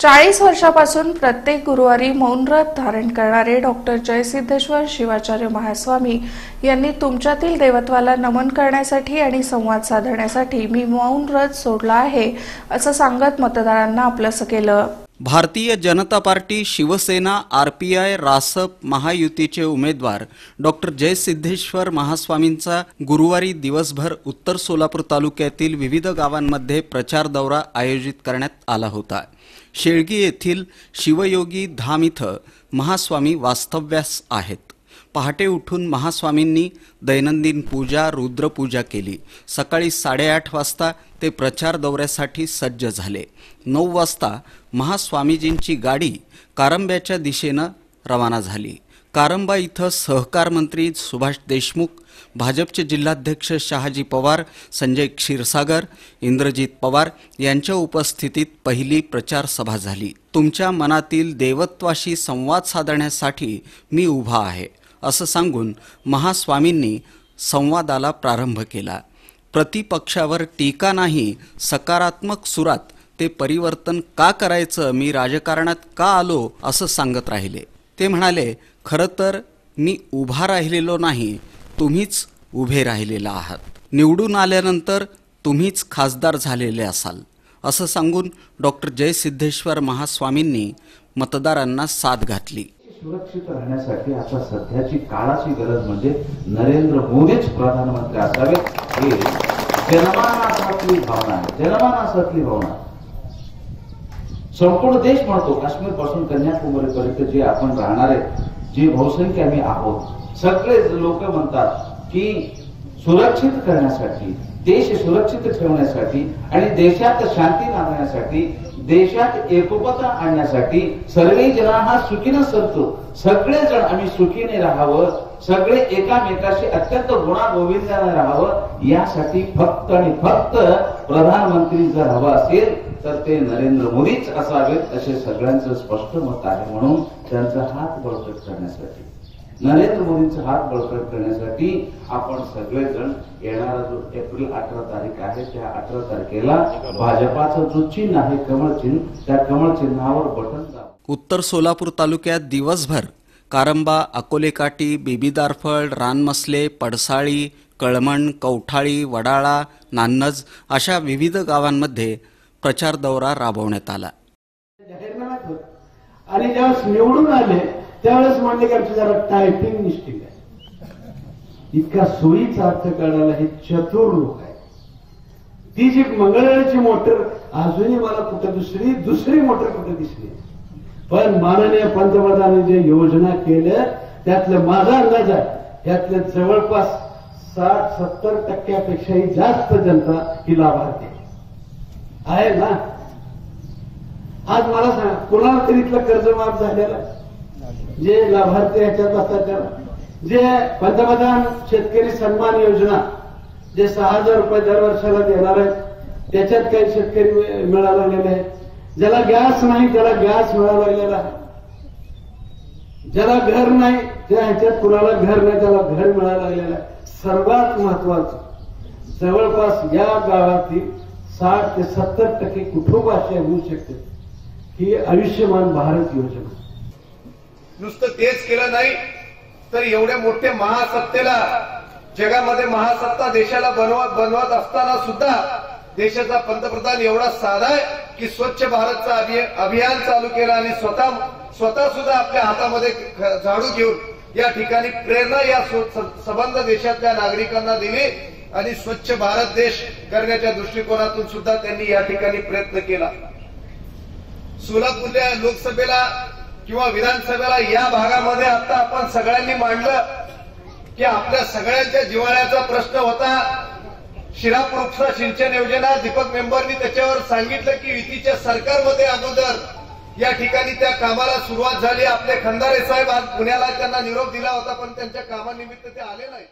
चाळीस वर्षापासून प्रत्येक गुरुवारी मौन व्रत धारण करणारे डॉक्टर जयसिद्धेश्वर शिवाचार्य महास्वामी यांनी तुमच्यातील देवत्वाला नमन करण्यासाठी आणि संवाद साधण्यासाठी मी मौन व्रत सोडला आहे असं सांगत मतदारांना आपलंसं केलं. Bharatiya Janata party Shivsena R P I Rasap महायुतीचे उमेदवार डॉक्टर जयसिद्धेश्वर महास्वामींचा गुरुवारी दिवसभर उत्तर सोलापूर तालुक्यातील विविध गावांमध्ये प्रचार दौरा आयोजित करण्यात आला होता. शेळगी येथील शिवयोगी धाम इथं महास्वामी वास्तव्यास आहेत. पहाटे उठून महास्वामींनी दैनंदिन पूजा रुद्रपूजा केली. सकाळी साडेआठ वाजता ते प्रचार दौऱ्यासाठी सज्ज झाले. नऊ वाजता महास्वामीजींची गाडी कारंब्याच्या दिशेनं रवाना झाली. कारंबा इथं सहकार मंत्री सुभाष देशमुख भाजपचे जिल्हाध्यक्ष शहाजी पवार संजय क्षीरसागर इंद्रजित पवार यांच्या उपस्थितीत पहिली प्रचार सभा झाली. तुमच्या मनातील देवत्वाशी संवाद साधण्यासाठी मी उभा आहे असं सांगून महास्वामींनी संवादाला प्रारंभ केला. प्रतिपक्षावर टीका नाही सकारात्मक सुरात ते परिवर्तन का करायचं मी राजकारणात का आलो असं सांगत राहिले. ते म्हणाले खरं तर मी उभा राहिलेलो नाही तुम्हीच उभे राहिलेला आहात. निवडून आल्यानंतर तुम्हीच खासदार झालेले असाल. असं सांगून डॉक्टर जयसिद्धेश्वर महास्वामींनी मतदारांना साथ घातली. सुरक्षित राहण्यासाठी आता सध्याची काळाची गरज म्हणजे नरेंद्र मोदीच प्रधानमंत्री असावेत हे जनमानसातली भावना आहे. जनमानसातली भावना. संपूर्ण देश म्हणतो काश्मीरपासून कन्याकुमारी पर्यंत जे आपण राहणार आहे जे बहुसंख्य आम्ही आहोत सगळे लोक म्हणतात की सुरक्षित करण्यासाठी देश सुरक्षित ठेवण्यासाठी आणि देशात शांती आणण्यासाठी देशात एकोपता आणण्यासाठी सर्व जण हा सुखीनं सरतो. सगळे जण आम्ही सुखीने राहावं सगळे एकामेकाशी अत्यंत गुणागोविंदाने राहावं यासाठी फक्त आणि फक्त प्रधानमंत्री जर हवा असेल तर ते नरेंद्र मोदीच असावेत असे सगळ्यांचं स्पष्ट मत आहे म्हणून त्यांचा हात बळकट करण्यासाठी. नरेंद्र मोदींचा हात बळकट करण्यासाठी आपण सगळेजण येणारा जो एप्रिल अठरा तारीख आहे त्या अठरा तारखेला भाजपाचं जो चिन्ह आहे कमळ चिन्ह त्या कमळ चिन्हावर बटन उत्तर सोलापूर तालुक्यात दिवसभर कारंबा अकोलेकाटी बेबीदारफळ रानमसले पडसाळी कळमण कवठाळी वडाळा नान्नज अशा विविध गावांमध्ये प्रचार दौरा राबवण्यात आला. आणि ज्यावेळेस निवडून आले त्यावेळेस म्हणले की आमची जरा टायपिंग मिस्टेक आहे. इतका सोयीचा अर्थ काढायला हे चतुर लोक आहे ती जी मंगळवेळची मोटर अजूनही मला कुठं दुसरी दुसरी मोटर कुठं दिसली पण माननीय पंतप्रधानांनी जे योजना केल्या त्यातलं माझा अंदाज आहे त्यातल्या जवळपास साठ सत्तर टक्क्यापेक्षाही जास्त जनता ही लाभार्थी आहे. ना. आज मला सांगा कोणाला तरी इथलं कर्ज माफ झालेला? जे लाभार्थी ह्याच्यात असतात त्याला. जे पंतप्रधान शेतकरी सन्मान योजना जे सहा हजार रुपये दर वर्षाला देणार आहेत त्याच्यात काही शेतकरी मिळायला लागलेले आहेत. ज्याला गॅस नाही त्याला गॅस मिळायला लागलेला आहे. ज्याला घर नाही त्या ह्याच्यात कुणाला घर नाही त्याला घर मिळायला लागलेलं आहे. सर्वात महत्वाचं जवळपास या गावातील साठ ते सत्तर टक्के कुटुंब असे होऊ शकते. ही आयुष्यमान भारत योजना. नुसतं तेच केलं नाही तर एवढ्या मोठ्या महासत्तेला जगामध्ये महासत्ता देशाला बनवत बनवत असताना सुद्धा देशाचा पंतप्रधान एवढा साधा आहे की स्वच्छ भारतचं अभियान चालू केलं आणि स्वतः स्वतः सुद्धा आपल्या हातामध्ये झाडू घेऊन या ठिकाणी प्रेरणा या संबंध देशातल्या नागरिकांना दिली. आणि स्वच्छ भारत देश करण्याच्या दृष्टिकोनातून सुद्धा त्यांनी या ठिकाणी प्रयत्न केला. सोलापूरच्या लोकसभेला किंवा विधानसभेला या भागामध्ये आता आपण सगळ्यांनी मांडलं की आपल्या सगळ्यांच्या जिव्हाळ्याचा प्रश्न होता. शिरापूर उपसा सिंचन योजना दीपक मेंबरनी त्याच्यावर सांगितलं की युतीच्या सरकारमध्ये अगोदर या ठिकाणी त्या कामाला सुरुवात झाली. आपले खंदारे साहेब आज पुण्याला त्यांना निरोप दिला होता पण त्यांच्या कामानिमित्त ते आले नाही